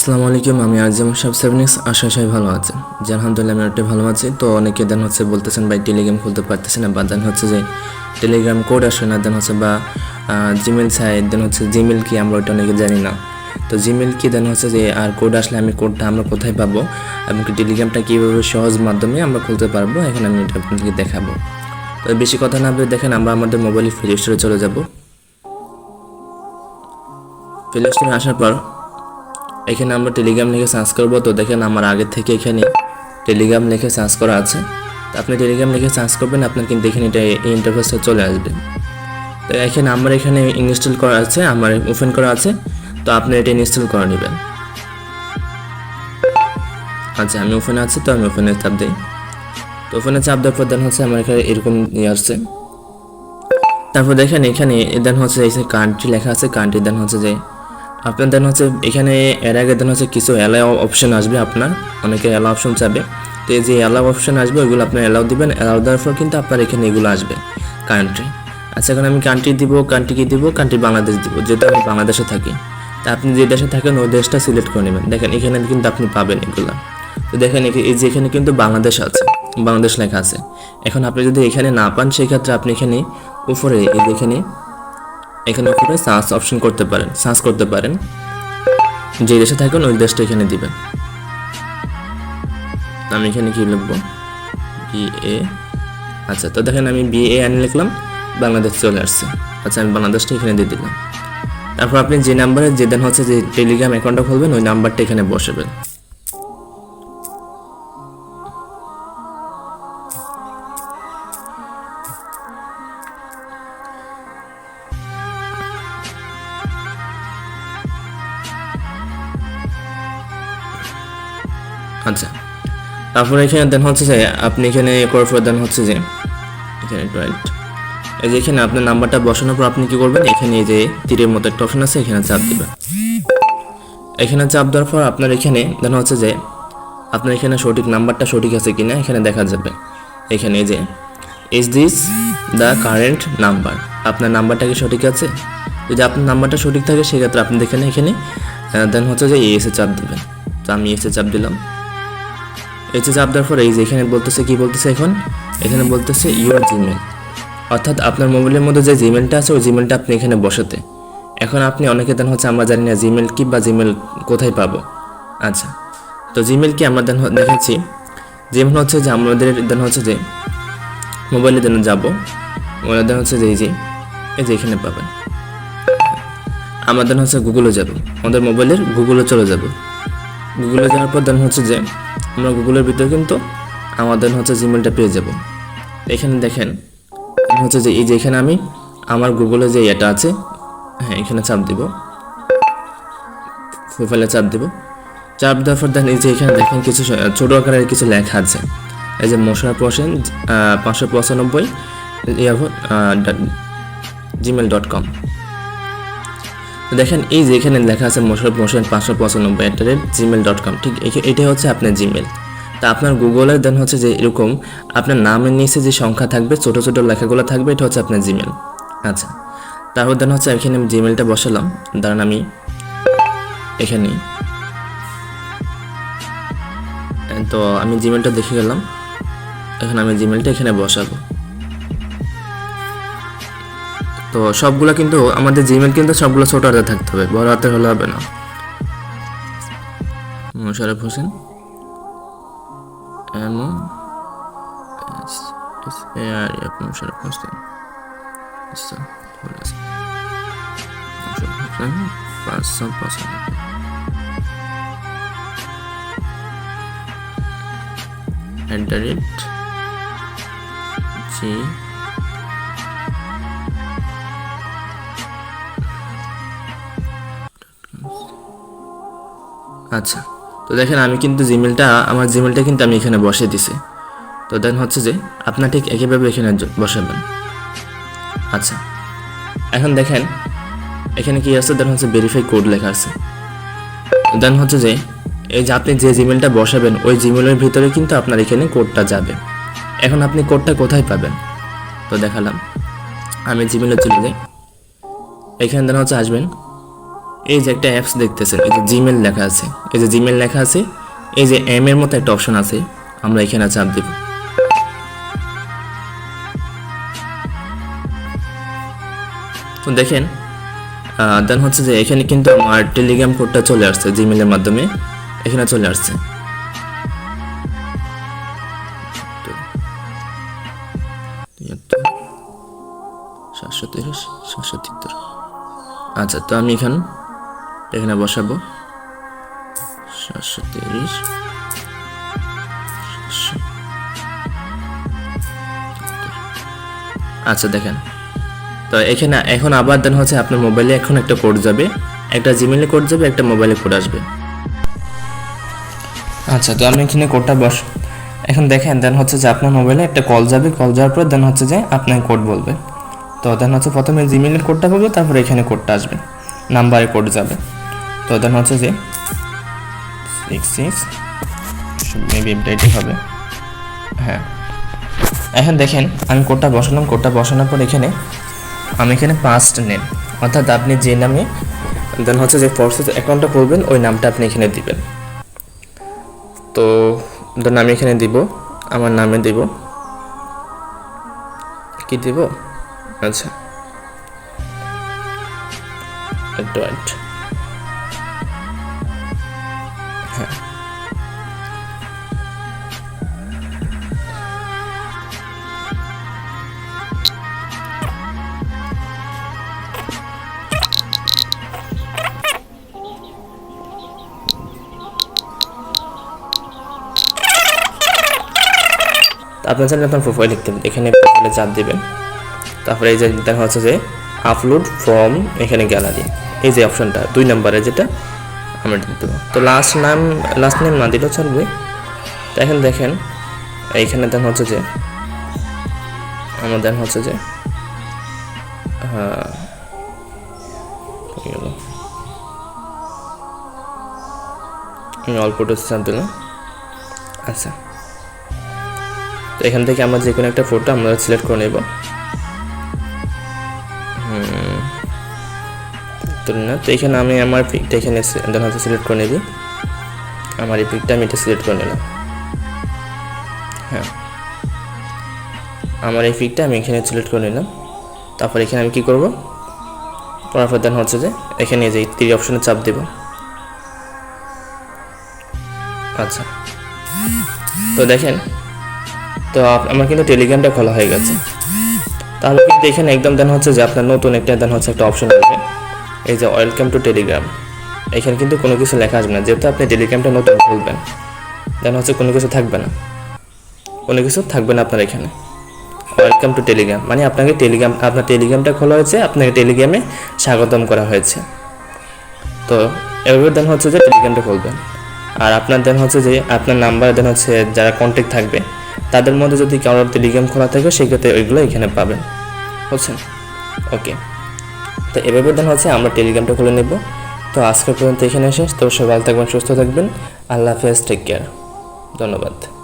আসসালামু আলাইকুম, আমি আরজিম সাহেব সেভেনিক্স। আশা সবাই ভালো আছেন। যে আলহামদুলিল্লাহ, আমি একটু ভালো আছি। তো অনেকে দেন হচ্ছে বলতেছেন, ভাই টেলিগ্রাম খুলতে পারতেছেন না। বা দেন হচ্ছে যে টেলিগ্রাম কোড আসে না। দেন হচ্ছে, বা জিমেল চাই দেন হচ্ছে জিমেল কি? আমরা ওইটা অনেকে জানি না। তো জিমেল কি? দেন হচ্ছে যে, আর কোড আসলে আমি কোডটা আমরা কোথায় পাবো এবং টেলিগ্রামটা কীভাবে সহজ মাধ্যমে আমরা খুলতে পারব? এখন আমি এটা আপনাদেরকে দেখাবো। তো বেশি কথা না বলে দেখেন, আমরা আমাদের মোবাইলে প্লে স্টোরে চলে যাব। প্লে স্টোরে আসার পর এখানে আমরা টেলিগ্রাম লিখে সার্চ করব। তো দেখেন আমার আগে থেকে এখানে টেলিগ্রাম লিখে সার্চ করা আছে। তো আপনি টেলিগ্রাম লিখে সার্চ করবেন, আপনার কিন্তু এখানে এটা এই ইন্টারফেসটা চলে আসবে। তো এখানে আমার এখানে ইনস্টল করা আছে, আমার ওপেন করা আছে। তো আপনি এটা ইনস্টল করে নেবেন। আচ্ছা আমি ওপেনে আছি, তো আমি ওপেনে চাপ দিই। তো ওপেনে চাপ দেওয়ার পর দেন হচ্ছে আমার এখানে এরকম ইয়ে আসছে। তারপর দেখেন এখানে দেন হচ্ছে এই কান্ট্রি লেখা আছে কান্ট্রি দেন হচ্ছে যে আপনার দেন হচ্ছে, এখানে এর আগে দেন হচ্ছে কিছু অ্যালাউ অপশন আসবে আপনার, অনেকে অ্যালাউ অপশন চাবে। তো এই যে অ্যালাউ অপশন আসবে, ওইগুলো আপনি অ্যালাউ দিবেন অ্যালাউ দেওয়ার পর কিন্তু আপনার এখানে এগুলো আসবে কান্ট্রি আচ্ছা এখন আমি কান্ট্রি দিব কান্ট্রি কি দিব? কান্ট্রি বাংলাদেশ দিব, যেহেতু আমি বাংলাদেশে থাকি। তা আপনি যে দেশে থাকেন, ওই দেশটা সিলেক্ট করে নেবেন। দেখেন, এখানে কিন্তু আপনি পাবেন এগুলো। তো দেখেন এই যে এখানে কিন্তু বাংলাদেশ আছে, বাংলাদেশ লেখা আছে। এখন আপনি যদি এখানে না পান, সেক্ষেত্রে আপনি এখানে উপরে, এই এখানে উপরে সার্চ অপশন করতে পারেন সার্চ করতে পারেন। যে দেশে থাকেন, ওই দেশটা এখানে দিবেন। আমি এখানে কি লিখব? বি এ আচ্ছা তো দেখেন আমি বি এ আনি লিখলাম, বাংলাদেশ চলে আসছে। আচ্ছা আমি বাংলাদেশটা এখানে দিয়ে দিলাম। তারপর আপনি যে নাম্বারে যে দেন হচ্ছে যে টেলিগ্রাম অ্যাকাউন্টটা খুলবেন, ওই নাম্বারটা এখানে বসাবেন। আচ্ছা। তারপরে এখানে দেন হচ্ছে যে, আপনি এখানে করার পর দেন হচ্ছে যে, এখানে রাইট এই যে এখানে আপনার নাম্বারটা বসানোর পর আপনি কি করবেন? এখানে এই যে তীরের মতো একটা অপশন আছে, এখানে চাপ দেবেন। এখানে চাপ দেওয়ার পর আপনার এখানে দেন হচ্ছে যে, আপনার এখানে সঠিক নাম্বারটা সঠিক আছে কিনা এখানে দেখা যাবে। এখানে এই যে is this the current number আপনার নাম্বারটা কি সঠিক আছে? যদি আপনার নাম্বারটা সঠিক থাকে, সেক্ষেত্রে আপনি দেখেন এখানে দেন হচ্ছে যে এসে চাপ দেবেন। তো আমি এসে চাপ দিলাম। এসে চাপ দেওয়ার পর এই যে এখানে বলতেছে, কি বলতেছে এখন? এখানে বলতেছে ইউর জিমেল অর্থাৎ আপনার মোবাইলের মধ্যে যে জিমেলটা আছে, ওই জিমেলটা আপনি এখানে বসাতে। এখন আপনি অনেকে দেন হচ্ছে, আমরা জানি না জিমেল কি বা জিমেল কোথায় পাবো? আচ্ছা তো জিমেল কি আমরা দেখাচ্ছি। যেমন হচ্ছে যে আমাদের দেন হচ্ছে যে, মোবাইলে দেন যাব, মোবাইলে দেন হচ্ছে যে এই যে এই যে এখানে পাবেন। আমাদের হচ্ছে গুগলে যাব। আমাদের মোবাইলের গুগলে চলে যাব। গুগলে যাওয়ার পর দেন হচ্ছে যে আমরা গুগলের ভিতরে কিন্তু আমাদের হচ্ছে জিমেলটা পেয়ে যাব। এখানে দেখেন, হচ্ছে যে এই যে এখানে আমি আমার গুগলে যে এটা আছে হ্যাঁ এখানে চাপ দিব। প্রোফাইলে চাপ দিব। চাপ দেওয়ার পর দেন এই যে এখানে দেখেন কিছু ছোট আকারের কিছু লেখা আছে। এই যে মশার পার্সেন্ট পাঁচশো পঁচানব্বই জিমেল ডট কম দেখেন এই যে এখানে লেখা আছে মশার মোশন পাঁচশো পঁচানব্বই at the rate Gmail dot com ঠিক এটাই হচ্ছে আপনার জিমেল তা আপনার গুগলের দেন হচ্ছে যে এরকম আপনার নামের নিচে যে সংখ্যা থাকবে, ছোট ছোট লেখাগুলো থাকবে, এটা হচ্ছে আপনার জিমেল আচ্ছা তারপর দেন হচ্ছে এখানে আমি জিমেলটা বসালাম। দাঁড়ান আমি এখানে তো আমি জিমেলটা দেখে গেলাম। এখন আমি জিমেলটা এখানে বসাবো। তো সবগুলো কিন্তু আমাদের জিমেল কিন্তু সবগুলো ছোট হাতে থাকতে হবে বড় হাতে হলে হবে না। Mosharraf Hossain. M O S S A R আচ্ছা, পাঁচশো পঁচানব্বই। অ্যাট জি আচ্ছা। তো দেখেন, আমি কিন্তু জিমেলটা আমার জিমেলটা কিন্তু আমি এখানে বসে দিছি। তো দেন হচ্ছে যে, আপনার ঠিক একইভাবে এখানে বসাবেন আচ্ছা। এখন দেখেন, এখানে কি আছে? দেন হচ্ছে ভেরিফাই কোড লেখা আছে। দেন হচ্ছে যে, এই যে আপনি যে জিমেলটা বসাবেন, ওই জিমেলের ভিতরে কিন্তু আপনার এখানে কোডটা যাবে। এখন আপনি কোডটা কোথায় পাবেন? তো দেখালাম। আমি জিমেলে চলে যাই। এখানে দেন হচ্ছে আসবেন। এই যে একটা অ্যাপস দেখতেছেন, এই যে জিমেল লেখা আছে, এই যে জিমেল লেখা আছে, এই যে এম এর মতো একটা অপশন আছে, আমরা এখানে চাপ দেব। তো দেখেন দেন হচ্ছে যে এখানে কিন্তু আমার টেলিগ্রাম কোডটা চলে আসছে জিমেলের মাধ্যমে এখানে চলে আসছে। সাতশো আচ্ছা তো আমি এখান এখানে বসাবো। সাতশো তিরিশ। আচ্ছা দেখেন। তো এখানে, এখন আবার দেন হচ্ছে আপনার মোবাইলে এখন একটা কোড যাবে। একটা জিমেলে কোড যাবে, একটা মোবাইলে কোড আসবে। আচ্ছা তো আমি এখানে কোডটা বস, এখন দেখেন, দেন হচ্ছে যে আপনার মোবাইলে একটা কল যাবে। কল যাওয়ার পর দেন হচ্ছে যে আপনাকে কোড বলবে। তো দেন হচ্ছে প্রথমে জিমেলের কোডটা বলবে, তারপরে এখানে কোডটা আসবে। নাম্বারে কোড যাবে। তো দেন হচ্ছে যে সিক্স সিক্স মেবি এটাই হবে। হ্যাঁ। এখন দেখেন, আমি কোডটা বসালাম কোডটা বসানোর পর এখানে আমি এখানে পাস্ট নেম অর্থাৎ আপনি যে নামে দেন হচ্ছে যে ফোর্সেস অ্যাকাউন্টটা করবেন ওই নামটা আপনি এখানে দিবেন। তো দেন আমি এখানে দিব, আমার নামে দিব। কি দিব? আচ্ছা। আপনার চাইলে আপনার প্রোফাইল লিখতে এখানে প্রোফাইলে চাপ দিবেন। তারপরে এই যে দেখা হচ্ছে যে আপলোড ফর্ম এখানে গ্যালারি এই যে অপশনটা দুই নম্বরে যেটা, আমরা দেবো তো লাস্ট নাম লাস্ট নেম না দিলেও চলবে। তো এখন দেখেন, এইখানে দেখা হচ্ছে যে, আমার দেখা হচ্ছে যে হ্যাঁ আমি অল্পটা চাপ দিলাম। আচ্ছা। তো এখান থেকে আমরা যে কোনো একটা ফটো আমরা সিলেক্ট করে নেব। না, তো এখানে আমি আমার পিকটা এখানে হাতে সিলেক্ট করে নেবি। আমার এই পিকটা আমি এটা সিলেক্ট করে নিলাম। হ্যাঁ। আমার এই পিকটা আমি এখানে সিলেক্ট করে নিলাম। তারপর এখানে আমি কি করব? করার পর দেন হচ্ছে যে, এখানে যে তীর অপশনে চাপ দেব। আচ্ছা। তো দেখেন তো আমার কিন্তু টেলিগ্রামটা খোলা হয়ে গেছে। তাহলে কিন্তু এখানে একদম দেন হচ্ছে যে আপনার নতুন একটা দেন হচ্ছে একটা অপশন আসবে। এই যে ওয়েলকাম টু টেলিগ্রাম এখানে কিন্তু কোনো কিছু লেখা আসবে না। যেহেতু আপনি টেলিগ্রামটা নতুন খুলবেন, দেন হচ্ছে কোনো কিছু থাকবে না। কোনো কিছু থাকবে না আপনার এখানে। ওয়েলকাম টু টেলিগ্রাম মানে আপনাকে টেলিগ্রাম আপনার টেলিগ্রামটা খোলা হয়েছে, আপনাকে টেলিগ্রামে স্বাগতম করা হয়েছে। তো এভাবে দেন হচ্ছে যে টেলিগ্রামটা খুলবেন। আর আপনার দেন হচ্ছে যে আপনার নাম্বার দেন হচ্ছে যারা কন্ট্যাক্ট থাকবে তাদের মধ্যে যদি কারোর টেলিগ্রাম খোলা থাকে সেক্ষেত্রে ওইগুলো এখানে পাবেন। বুঝছেন? ওকে তো এভাবে দেন হচ্ছে, আমরা টেলিগ্রামটা খুলে নেব। তো আজকে পর্যন্ত এখানে শেষ। তো সবাই ভালো থাকবেন, সুস্থ থাকবেন। আল্লাহ হাফেজ টেক কেয়ার ধন্যবাদ।